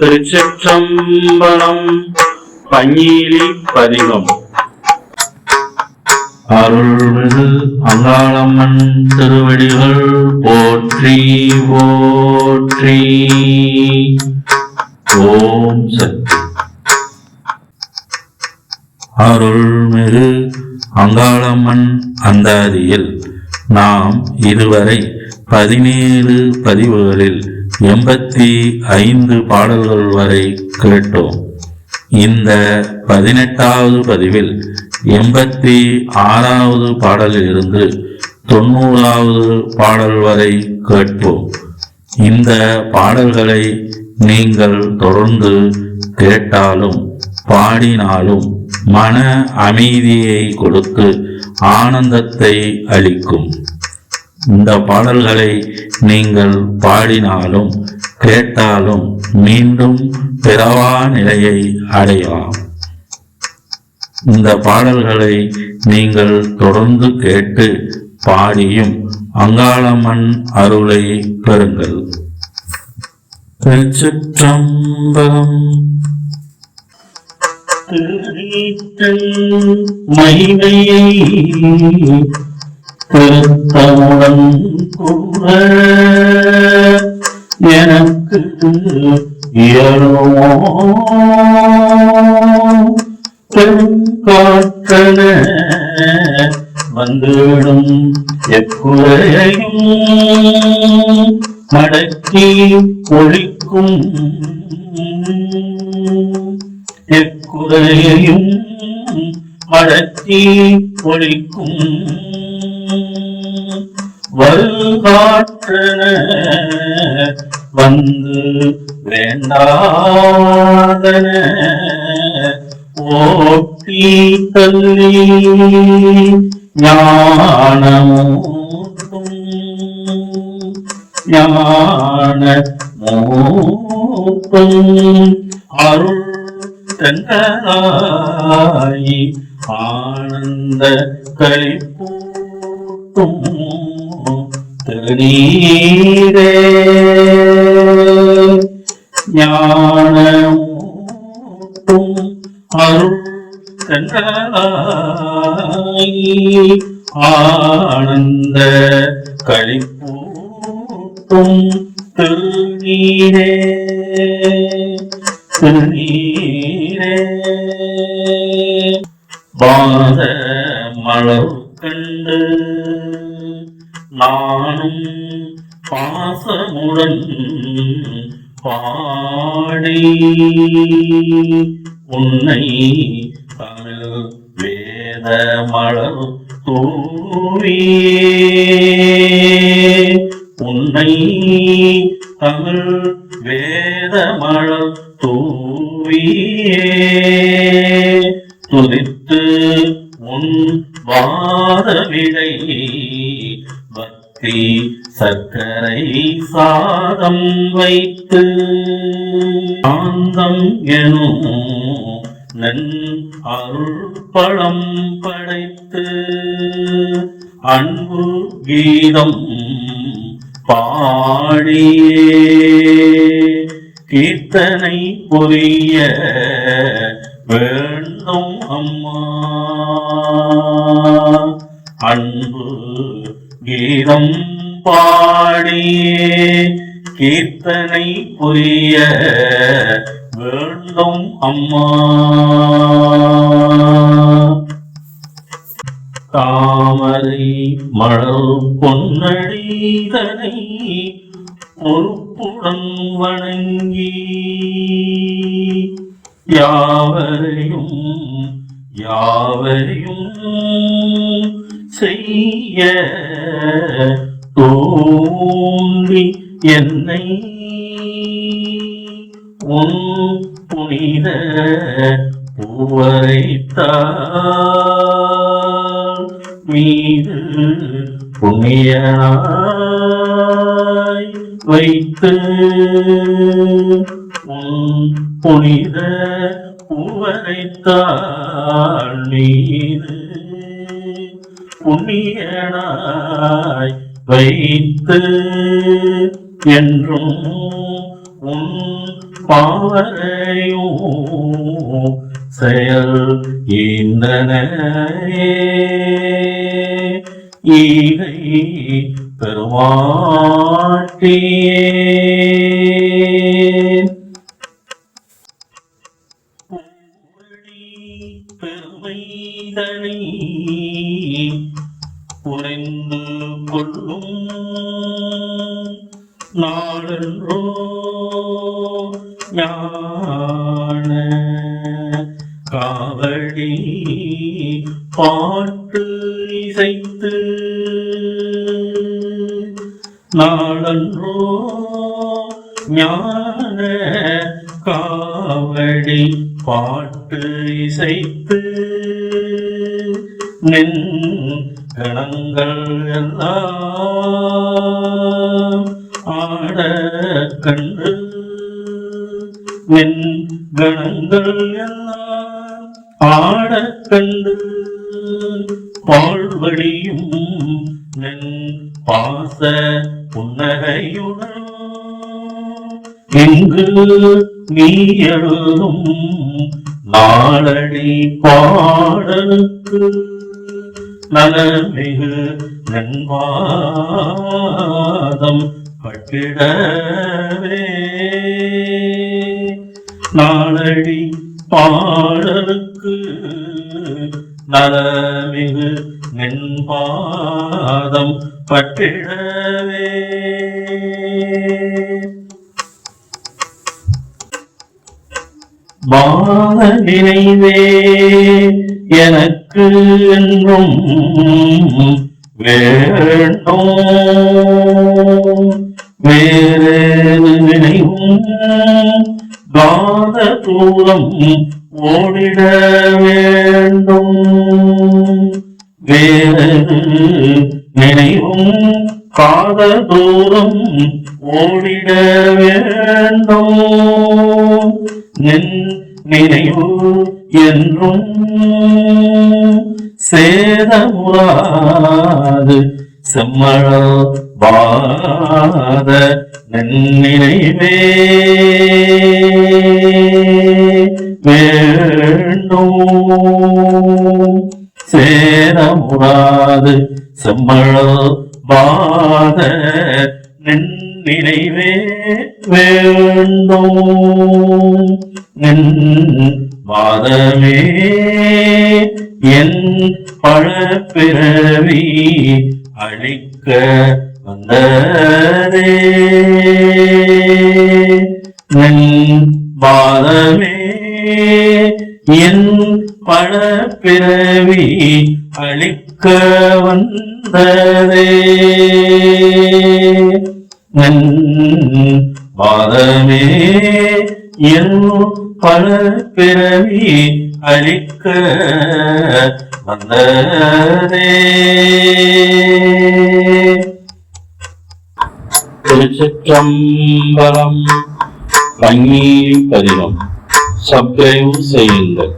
திருச்சிற்றம்பலம் பஞ்சீலி பதிகம். அருள்மிகு அங்காளம்மன் திருவடிகள் போற்றி போற்றி. ஓம் சக்தி. அருள்மிகு அங்காளம்மன் அந்தாதியில் நாம் இதுவரை பதினேழு பதிவுகளில் எண்பத்தி ஐந்து பாடல்கள் வரை கேட்டோம். இந்த பதினெட்டாவது பதிவில் எண்பத்தி ஆறாவது பாடலிலிருந்து தொண்ணூறாவது பாடல் வரை கேட்போம். இந்த பாடல்களை நீங்கள் தொடர்ந்து கேட்டாலும் பாடினாலும் மன அமைதியை கொடுத்து ஆனந்தத்தை அளிக்கும். இந்த பாடல்களை நீங்கள் பாடினாலும் கேட்டாலும் மீண்டும் பிறவா நிலையை அடையலாம். இந்த பாடல்களை நீங்கள் தொடர்ந்து கேட்டு பாடியும் அங்காளம்மன் அருளை பெறுங்கள். திருச்சிற்றம்பலம் மைமையை திருத்தமுடன் கூற எனக்கு இயலுமோ? பெருங்காற்றன வந்துவிடும் எக்குறையும் மடக்கி ஒழிக்கும் எக்குறையையும் மடக்கி ஒழிக்கும். காற்றன வந்து வேண்டாதன. ஓட்டி தள்ளி ஞானமூட்டும். ஞான மூட்டும் அருள் தந்தாய் ஆனந்த கழிப்பூட்டும் திருநீரே ஞானமூட்டும் அருள் ஆனந்த கழிப்பூட்டும் திருநீரே. திருநீரே. பாத மலர் கண்டு நானும் பாசமுடன் பாடி. உன்னை தமிழ் வேத மலர் தூவியே உன்னை தமிழ் வேத மலர் தூவியே துதித்து உன் வாதவிடை. பக்தி சர்க்கரை சாதம் வைத்து ஆந்தம் எனும் நன் அருள்பழம் படைத்து அன்பு கீதம் பாடியே. கீர்த்தனை புரிய வேண்டும் அம்மா. அன்பு கீதம் பாடியே கீர்த்தனை புரிய வேண்டும் அம்மா. தாமரை மலர் பொன்னடிதனை பொறுப்புடன் வணங்கி யாவரையும் யாவரையும் செய்ய தோன்றி என்னை உன் புனித பூவரைத்தாள். மீது புண்ணியனாய் வைத்து உன் புனித பூவரைத்தாள். மீது புண்ணியனாய் வைத்து என்றும் உன் பாவரையோ செயல் ஈந்தன ஈகை பெருமாட்டியே. புரிந்து கொள்ளும் நாடன்றோ ஞான காவடி பாட்டு இசைத்து நாடன்றோ ஞான காவடி பாட்டு இசைத்து நின் கணங்கள் எல்லாம் ஆட கண்டு நின் கணங்கள் எல்லாம் ஆட கண்டு பால்வழியும் நின் பாச புன்னகையுடன் இங்கு நீ எழுதும் நாளடி பாடலுக்கு நலமிகு நன்வாதம் பட்டிடவே நாளடி பாடலுக்கு நலமிகு நென்பாதம் பட்டிடவே வாழ நினைவே எனக்கு என்றும் வேண்டும் வேறு நினைவும் காத தூரம் ஓடிட வேண்டும். வேறு நினைவும் காத தூரம் ஓடிட வேண்டும் என் நினைவு என்றும் சேதமுறாது. செம்மழ பாத நன்னினைவே வேண்டும். சேரமுறாது செம்மழ பாத நின் நினைவே வேண்டும்? நின் வாதமே என் பழப்பிறவி அழிக்க வந்ததே. நின் வாதமே என் பழப்பிறவி அழிக்க வந்ததே. நன் வாதமே என் பிறவி அழிக்க வந்ததே. திருச்சிற்றம்பலம் கண்ணீர் பதினம் சப்ஸ்கிரைப் செய்யுங்கள்.